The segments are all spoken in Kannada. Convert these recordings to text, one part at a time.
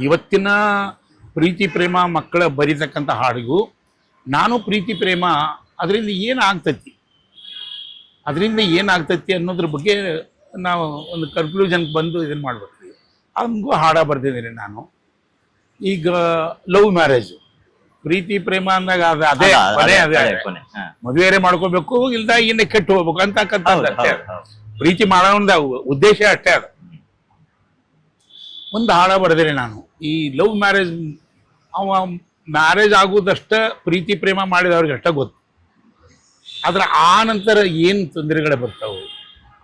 ಇವತ್ತಿನ ಪ್ರೀತಿ ಪ್ರೇಮ ಮಕ್ಕಳ ಬರೀತಕ್ಕಂಥ ಹಾಡಿಗೂ ನಾನು ಪ್ರೀತಿ ಪ್ರೇಮ ಅದರಿಂದ ಏನಾಗ್ತೈತಿ? ಅದರಿಂದ ಏನಾಗ್ತತಿ ಅನ್ನೋದ್ರ ಬಗ್ಗೆ ನಾವು ಒಂದು ಕನ್ಕ್ಲೂಷನ್ಗೆ ಬಂದು ಇದನ್ನು ಮಾಡ್ಬೇಕು. ಹಂಗೂ ಹಾಡ ಬರ್ತಿದ್ದೀನಿ ನಾನು. ಈಗ ಲವ್ ಮ್ಯಾರೇಜ್ ಪ್ರೀತಿ ಪ್ರೇಮ ಅಂದಾಗ ಅದು ಅದೇ ಅದ- ಅದೇ- ಮದುವೆ. ಮದುವೆರೆ ಮಾಡ್ಕೋಬೇಕು ಇಲ್ದ ಇನ್ನೇ ಕೆಟ್ಟು ಹೋಗ್ಬೇಕು ಅಂತಕ್ಕಂಥ. ಪ್ರೀತಿ ಮಾಡೋದ ಉದ್ದೇಶ ಅಷ್ಟೇ ಅದು. ಒಂದು ಹಾಡ ಬರೆದಿರಿ ನಾನು. ಈ ಲವ್ ಮ್ಯಾರೇಜ್, ಅವ ಮ್ಯಾರೇಜ್ ಆಗುವುದಷ್ಟ ಪ್ರೀತಿ ಪ್ರೇಮ ಮಾಡಿದವ್ರಿಗೆ ಅಷ್ಟ ಗೊತ್ತು. ಆದ್ರೆ ಆ ನಂತರ ಏನು ತೊಂದರೆಗಳು ಬರ್ತಾವೆ?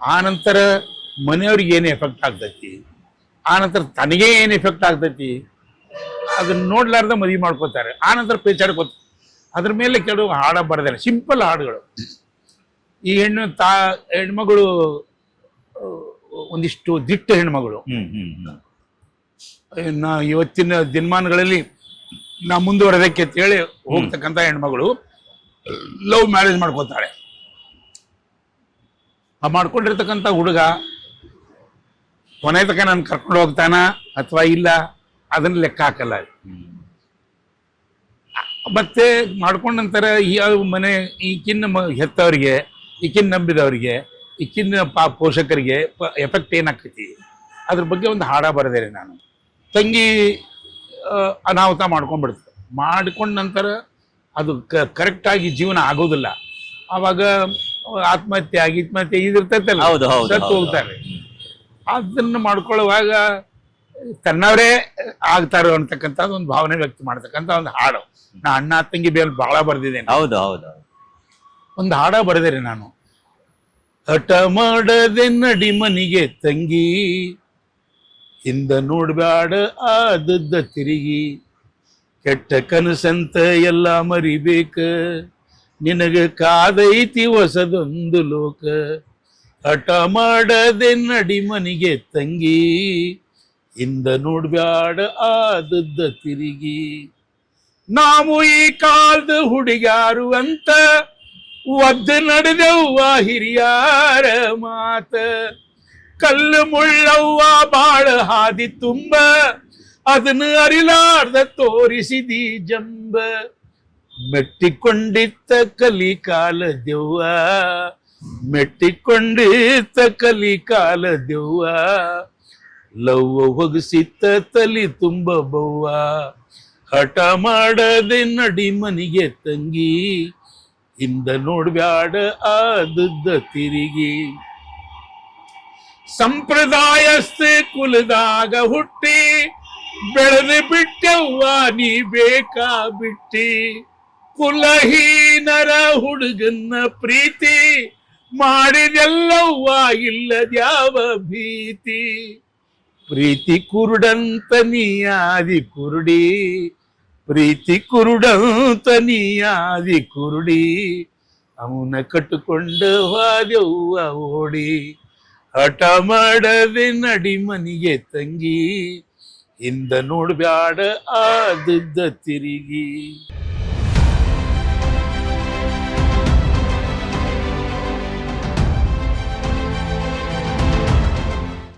ಆ ನಂತರ ಮನೆಯವ್ರಿಗೆ ಏನು ಎಫೆಕ್ಟ್ ಆಗ್ತೈತಿ? ಆ ನಂತರ ತನಗೇ ಏನು ಎಫೆಕ್ಟ್ ಆಗ್ತೈತಿ? ಅದನ್ನ ನೋಡ್ಲಾರ್ದ ಮದುವೆ ಮಾಡ್ಕೋತಾರೆ. ಆ ನಂತರ ಪೇಚಾಡ್ಕೋತ ಅದ್ರ ಮೇಲೆ ಕೆಲವು ಹಾಡ ಬರೆದಿಲ್ಲ ಸಿಂಪಲ್ ಹಾಡುಗಳು. ಈ ಹೆಣ್ಣು ತಾ, ಹೆಣ್ಮಗಳು ಒಂದಿಷ್ಟು ದಿಟ್ಟ ಹೆಣ್ಮಗಳು. ನಾ ಇವತ್ತಿನ ದಿನಮಾನಗಳಲ್ಲಿ ನಾ ಮುಂದುವರೆದಕ್ಕೆ ಅಂತೇಳಿ ಹೋಗ್ತಕ್ಕಂಥ ಹೆಣ್ಮಗಳು ಲವ್ ಮ್ಯಾರೇಜ್ ಮಾಡ್ಕೋತಾಳೆ ಆ ಮಾಡ್ಕೊಂಡಿರ್ತಕ್ಕಂಥ ಹುಡುಗ ಕೊನೆ ತನಕ ನಾನು ಕರ್ಕೊಂಡು ಹೋಗ್ತಾನ ಅಥವಾ ಇಲ್ಲ, ಅದನ್ನ ಲೆಕ್ಕ ಹಾಕಲ್ಲ. ಮತ್ತೆ ಮಾಡ್ಕೊಂಡ ನಂತರ ಈ ಮನೆ ಈಕಿನ ಮ- ಹೆತ್ತವರಿಗೆ ಈಕಿನ್ ನಂಬಿದವರಿಗೆ, ಈಕಿನ್ನ ಪಾ ಪೋಷಕರಿಗೆ ಎಫೆಕ್ಟ್ ಏನಾಗ್ತೈತಿ? ಅದ್ರ ಬಗ್ಗೆ ಒಂದು ಹಾಡ ಬರೆದೇನೆ ನಾನು. ತಂಗಿ ಅನಾಹುತ ಮಾಡ್ಕೊಂಡ್ಬಿಡುತ್ತೆ ಮಾಡ್ಕೊಂಡ ನಂತರ ಅದು ಕರೆಕ್ಟಾಗಿ ಜೀವನ ಆಗೋದಿಲ್ಲ. ಆವಾಗ ಆತ್ಮಹತ್ಯೆ ಆಗಿತ್ಮಹತ್ಯೆ ಇದಿರ್ತೈತಲ್ಲ ಹೌದು ಹೌದು ಸತ್ತು. ಹೋಗ್ತಾರೆ. ಅದನ್ನ ಮಾಡ್ಕೊಳ್ಳುವಾಗ ತನ್ನವರೇ ಆಗ್ತಾರೋ ಅಂತಕ್ಕಂಥದ್ದು ಒಂದು ಭಾವನೆ ವ್ಯಕ್ತ ಮಾಡ್ತಕ್ಕಂಥ ಒಂದು ಹಾಡು. ನಾ ಅಣ್ಣ ತಂಗಿ ಬೇಲ್ ಬಹಳ ಬರೆದಿದ್ದೇನೆ. ಹೌದು ಹೌದು. ಒಂದು ಹಾಡ ಬರೆದಿರಿ ನಾನು. ಹಠ ಮಾಡದೆ ನಡಿ ಮನಿಗೆ ತಂಗಿ ಹಿಂದ ನೋಡ್ಬ್ಯಾಡ ಆದದ್ದ ತಿರುಗಿ. ಕೆಟ್ಟ ಕನಸಂತ ಎಲ್ಲ ಮರಿಬೇಕ. ನಿನಗೆ ಕಾದೈತಿ ಹೊಸದೊಂದು ಲೋಕ. ಹಠ ಮಾಡದೆ ನಡಿ ಮನಿಗೆ ತಂಗಿ. ಹಿಂದ ನೋಡ್ಬ್ಯಾಡ ಆದದ್ದ ತಿರುಗಿ. ನಾವು ಈ ಕಾಲದ ಹುಡುಗಾರು ಅಂತ ಒದ್ದು ನಡೆದವ್ವ ಹಿರಿಯಾರ ಮಾತ. ಕಲ್ಲು ಮುಳ್ಳವ್ವ ಬಾಳ ಹಾದಿ ತುಂಬ. ಅದನ್ನು ಅರಿಲಾರ್ದ ತೋರಿಸಿದಿ ಜಂಬ. ಮೆಟ್ಟಿಕೊಂಡಿತ್ತ ಕಾಲ ದೆವ್ವ. ಮೆಟ್ಟಿಕೊಂಡಿತ್ತ ಕಲಿ ಕಾಲ ದೆವ್ವ. ಲವ್ವ ಹೊಗಸಿತ್ತ ತಲಿ ತುಂಬ ಬವ್ವ. ಹಠ ಮಾಡದೆ ನಡಿ ಮನಿಗೆ ತಂಗಿ. ಹಿಂದ ನೋಡ್ಬ್ಯಾಡ ಆದದ್ದ ತಿರುಗಿ. ಸಂಪ್ರದಾಯಸ್ಥ ಕುಲದಾಗ ಹುಟ್ಟಿ, ಬೆಳೆದು ಬಿಟ್ಟವ್ವ ನೀ ಬೇಕಾ ಬಿಟ್ಟಿ. ಕುಲಹೀನರ ಹುಡುಗನ್ನ ಪ್ರೀತಿ, ಮಾಡಿದೆಲ್ಲವ್ವ ಇಲ್ಲದ್ಯಾವ ಭೀತಿ. ಪ್ರೀತಿ ಕುರುಡಂತ ನೀಯಾದಿ ಕುರುಡಿ, ಪ್ರೀತಿ ಕುರುಡಂತ ನೀಯಾದಿ ಕುರುಡಿ. ಅವನ ಕಟ್ಟಿಕೊಂಡು ಹಾದೆವ್ವ ಓಡಿ. ಹಠ ಮಾಡದೆ ನಡಿ ಮನಿಗೆ ತಂಗಿ. ಹಿಂದ ನೋಡ್ಬ್ಯಾಡ ಆದದ್ದ ತಿರುಗಿ.